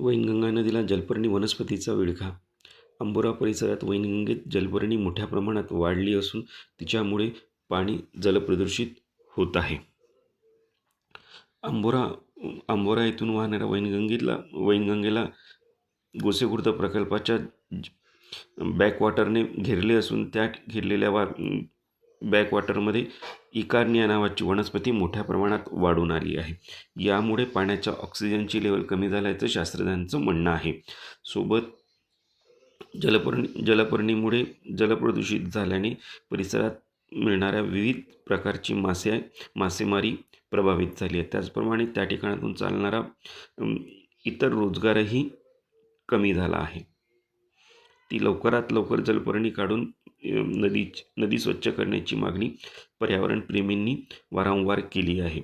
वैनगंगा नदीला जलपर्णी वनस्पतीचा विळखा. अंबोरा परिसरात वैनगंगेत जलपर्णी मोठ्या प्रमाणात वाढली असून तिच्यामुळे पाणी जलप्रदूषित होत आहे. अंबोरा अंबोरा येथून वाहणाऱ्या वैनगंगेला वैनगंगेला गोसेखुर्द प्रकल्पाच्या बॅकवॉटरने घेरले असून त्या घेरलेल्या वा बॅकवॉटरमध्ये इकार्निया नावाची वनस्पती मोठ्या प्रमाणात वाढून आली आहे. यामुळे पाण्याच्या ऑक्सिजनची लेवल कमी झाल्याचं शास्त्रज्ञांचं म्हणणं आहे. सोबत जलपर्णी जलपर्णीमुळे जलप्रदूषित झाल्याने परिसरात मिळणाऱ्या विविध प्रकारची मासे मासेमारी प्रभावित झाली आहे. त्याचप्रमाणे त्या ठिकाणातून चालणारा इतर रोजगारही कमी झाला आहे. ती लवकरात लवकर जलपर्णी काढून नदी नदी स्वच्छ करण्याची मागणी पर्यावरणप्रेमींनी वारंवार केली आहे.